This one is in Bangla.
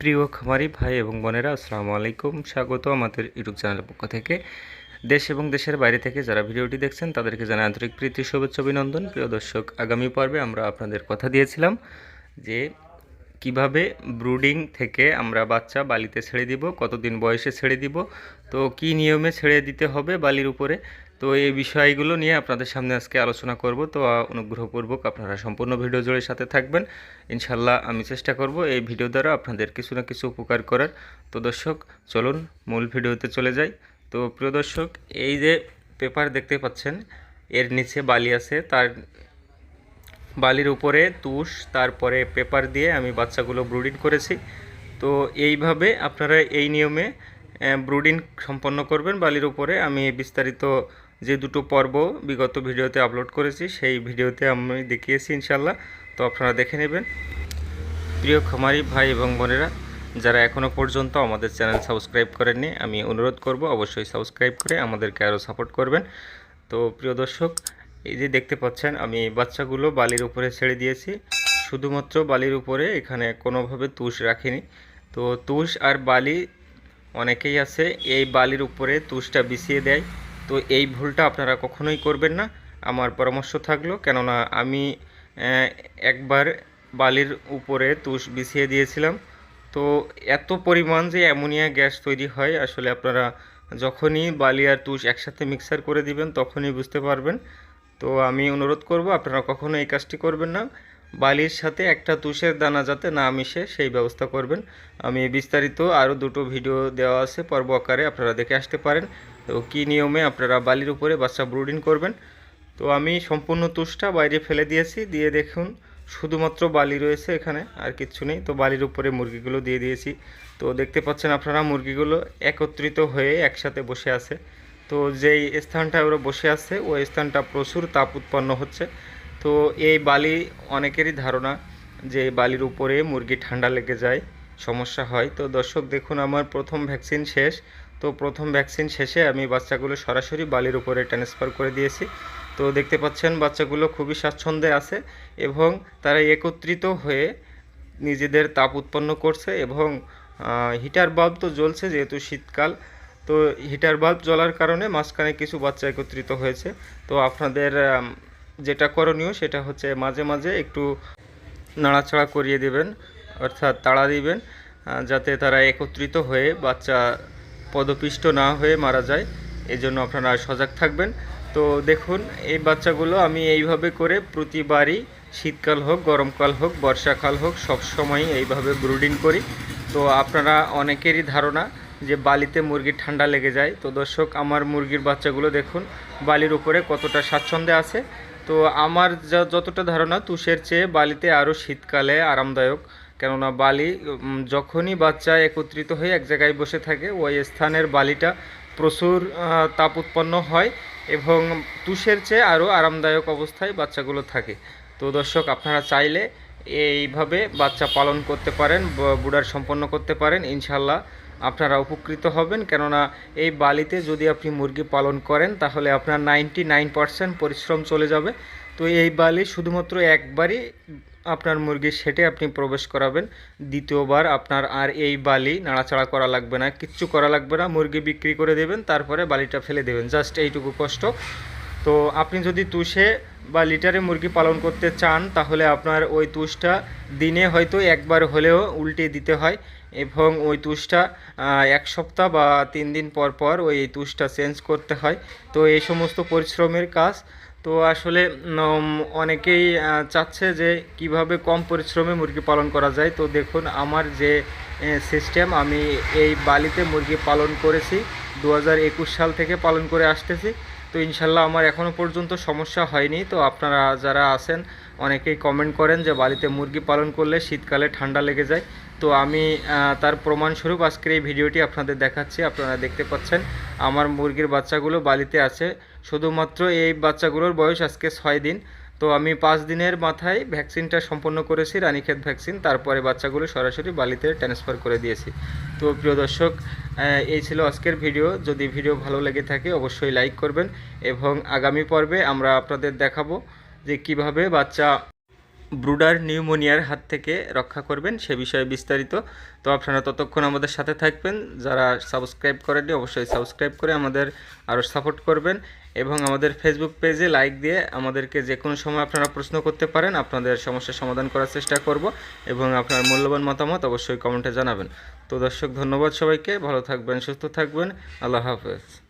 প্রিয় খামারি ভাই এবং বোনেরা, আসসালামু আলাইকুম। স্বাগত আমাদের ইউটিউব চ্যানেলের পক্ষ থেকে। দেশ এবং দেশের বাইরে থেকে যারা ভিডিওটি দেখছেন, তাদেরকে জানাই আন্তরিক প্রীতি, শুভেচ্ছা, অভিনন্দন। প্রিয় দর্শক, আগামী পর্বে আমরা আপনাদের কথা দিয়েছিলাম যে কীভাবে ব্রুডিং থেকে আমরা বাচ্চা বালিতে ছেড়ে দিব, কতদিন বয়সে ছেড়ে দিব, তো কি নিয়মে ছেড়ে দিতে হবে বালির উপরে তো এই বিষয়গুলো নিয়ে আপনাদের সামনে আজকে আলোচনা করব। তো অনুগ্রহপূর্বক আপনারা সম্পূর্ণ ভিডিও জুড়ে সাথে থাকবেন। ইনশাল্লাহ আমি চেষ্টা করব এই ভিডিও দ্বারা আপনাদের কিছু না কিছু উপকার করার। তো দর্শক, চলুন মূল ভিডিওতে চলে যাই। তো প্রিয় দর্শক, এই যে পেপার দেখতে পাচ্ছেন, এর নিচে বালি আছে। তার বালির উপরে তুষ, তারপরে পেপার দিয়ে আমি বাচ্চাগুলো ব্রুডিং করেছি। তো এইভাবে আপনারা এই নিয়মে ব্রুডিং সম্পন্ন করবেন। বালির উপরে আমি বিস্তারিত যে দুটো পর্ব বিগত ভিডিওতে আপলোড করেছি, সেই ভিডিওতে আমি দেখিয়েছি ইনশাল্লাহ তো আপনারা দেখে নেবেন। প্রিয় খামারি ভাই এবং বোনেরা, যারা এখনও পর্যন্ত আমাদের চ্যানেল সাবস্ক্রাইব করেননি, আমি অনুরোধ করব অবশ্যই সাবস্ক্রাইব করে আমাদেরকে আরও সাপোর্ট করবেন। তো প্রিয় দর্শক, এই যে দেখতে পাচ্ছেন, আমি বাচ্চাগুলো বালির উপরে ছেড়ে দিয়েছি। শুধুমাত্র বালির উপরে এখানে কোনোভাবে তুষ রাখিনি। তো তুষ আর বালি অনেকেই আছে, এই বালির উপরে তুষটা বিছিয়ে দেয়। তো এই ভুলটা আপনারা কখনোই করবেন না। আমার পরামর্শ থাকল, কেননা আমি একবার বালির উপরে তুষ বিছিয়ে দিয়েছিলাম। তো এত পরিমাণ যে অ্যামোনিয়া গ্যাস তৈরি হয়, আসলে আপনারা যখনই বালি আর তুষ একসাথে মিক্সার করে দিবেন, তখনই বুঝতে পারবেন। তো আমি অনুরোধ করব, আপনারা কখনো এই কাজটি করবেন না। বালির সাথে একটা তুষের দানা যাতে না মিশে, সেই ব্যবস্থা করবেন। আমি বিস্তারিত আরও দুটো ভিডিও দেওয়া আছে, পর্ব আকারে আপনারা দেখে আসতে পারেন। তো কী নিয়মে আপনারা বালির উপরে বাচ্চা ব্রুডিং করবেন? তো আমি সম্পূর্ণ তুষটা বাইরে ফেলে দিয়েছি, দিয়ে দেখুন, শুধুমাত্র বালি রয়েছে এখানে, আর কিচ্ছু নেই। তো বালির উপরে মুরগিগুলো দিয়ে দিয়েছি। তো দেখতে পাচ্ছেন আপনারা, মুরগিগুলো একত্রিত হয়ে একসাথে বসে আছে। তো যেই স্থানটায় ওরা বসে আছে, ওই স্থানটা প্রচুর তাপ উৎপন্ন হচ্ছে। তো এই বালি অনেকেরই ধারণা যে বালির উপরে মুরগি ঠান্ডা লেগে যায়, সমস্যা হয়। তো দর্শক, দেখুন, আমার প্রথম ভ্যাকসিন শেষ। তো প্রথম ভ্যাকসিন শেষে আমি বাচ্চাগুলো সরাসরি বালির উপরে ট্রান্সফার করে দিয়েছি। তো দেখতে পাচ্ছেন বাচ্চাগুলো খুবই স্বাচ্ছন্দ্যে আছে এবং তারা একত্রিত হয়ে নিজেদের তাপ উৎপন্ন করছে এবং হিটার বাল্ব তো জ্বলছে যেহেতু শীতকাল। তো হিটার বাল্ব জ্বলার কারণে মাঝখানে কিছু বাচ্চা একত্রিত হয়েছে। তো আপনাদের যেটা করণীয় সেটা হচ্ছে মাঝে মাঝে একটু নাড়াচাড়া করিয়ে দেবেন, অর্থাৎ তাড়া দিবেন যাতে তারা একত্রিত হয়ে বাচ্চা পদপিষ্ট না হয়ে মারা যায় এই জন্য আপনারা সজাগ থাকবেন। তো দেখুন, এই বাচ্চাগুলো আমি এইভাবে করে প্রতিবারই শীতকাল হোক, গরমকাল হোক, বর্ষাকাল হোক, সব সময় এইভাবে ব্রুডিং করি। তো আপনারা অনেকেরই ধারণা যে বালিতে মুরগির ঠান্ডা লেগে যায়। তো দর্শক, আমার মুরগির বাচ্চাগুলো দেখুন, বালির উপরে কতটা স্বাচ্ছন্দ্যে আছে। তো আমার যতটা ধারণা, তুষের চেয়ে বালিতে আরও শীতকালে আরামদায়ক কেননা বালি যখনই বাচ্চা একত্রিত হয়ে এক জায়গায় বসে থাকে, ওই স্থানের বালিটা প্রচুর তাপ উৎপন্ন হয় এবং তুষের চেয়ে আরও আরামদায়ক অবস্থায় বাচ্চাগুলো থাকে। তো দর্শক, আপনারা চাইলে এইভাবে বাচ্চা পালন করতে পারেন বুড়ার সম্পন্ন করতে পারেন ইনশাল্লাহ আপনারা উপকৃত হবেন। কেননা এই বালিতে যদি আপনি মুরগি পালন করেন, তাহলে আপনার নাইনটি পরিশ্রম চলে যাবে। তো এই বালি শুধুমাত্র একবারই আপনার মুরগির সেটে আপনি প্রবেশ করাবেন। দ্বিতীয়বার আপনার আর এই বালি নাড়াচাড়া করা লাগবে না, কিচ্ছু করা লাগবে না। মুরগি বিক্রি করে দেবেন, তারপরে বালিটা ফেলে দেবেন। জাস্ট এইটুকু কষ্ট। তো আপনি যদি তুষে বা লিটারে মুরগি পালন করতে চান, তাহলে আপনার ওই তুষটা দিনে হয়তো একবার হলেও উল্টে দিতে হয় এবং ওই তুষটা এক সপ্তাহ বা তিন দিন পর পর ওই তুষটা চেঞ্জ করতে হয়। তো এই সমস্ত পরিশ্রমের কাজ তো আসলে অনেকেই চাচ্ছে যে কীভাবে কম পরিশ্রমে মুরগি পালন করা যায়। তো দেখুন, আমার যে সিস্টেম আমি এই বালিতে মুরগি পালন করেছি দু হাজার একুশ সাল থেকে পালন করে আসতেছি। তো ইনশাল্লাহ আমার এখনও পর্যন্ত সমস্যা হয়নি। তো আপনারা যারা আছেন, অনেকেই কমেন্ট করেন যে বালিতে মুরগি পালন করলে শীতকালে ঠান্ডা লেগে যায়। তো আমি তার প্রমাণস্বরূপ আজকের এই ভিডিওটি আপনাদের দেখাচ্ছি, আপনারা দেখতে পাচ্ছেন। আমার মুরগির বাচ্চাগুলো বালিতে আছে। শুধুমাত্র এই বাচ্চাগুলোর বয়স আজকে ছয় দিন। তো আমি পাঁচ দিনের মাথায় ভ্যাকসিনটা সম্পন্ন করেছি, রানীক্ষেত ভ্যাকসিন। তারপরে বাচ্চাগুলো সরাসরি বালিতে ট্রান্সফার করে দিয়েছি। তো প্রিয় দর্শক এই ছিল আজকের ভিডিও। যদি ভিডিও ভালো লেগে থাকে, অবশ্যই লাইক করবেন এবং আগামী পর্বে আমরা আপনাদের দেখাবো যে কীভাবে বাচ্চা ব্রুডার নিউমোনিয়ার হাত থেকে রক্ষা করবেন সে বিষয়ে বিস্তারিত। তো আপনারা ততক্ষণ আমাদের সাথে থাকবেন। যারা সাবস্ক্রাইব করেননি, অবশ্যই সাবস্ক্রাইব করে আমাদের আরও সাপোর্ট করবেন এবং আমাদের ফেসবুক পেজে লাইক দিয়ে আমাদেরকে যে কোনো সময় আপনারা প্রশ্ন করতে পারেন, আপনাদের সমস্যার সমাধান করার চেষ্টা করব এবং আপনার মূল্যবান মতামত অবশ্যই কমেন্টে জানাবেন। তো দর্শক, ধন্যবাদ সবাইকে। ভালো থাকবেন, সুস্থ থাকবেন। আল্লাহ হাফেজ।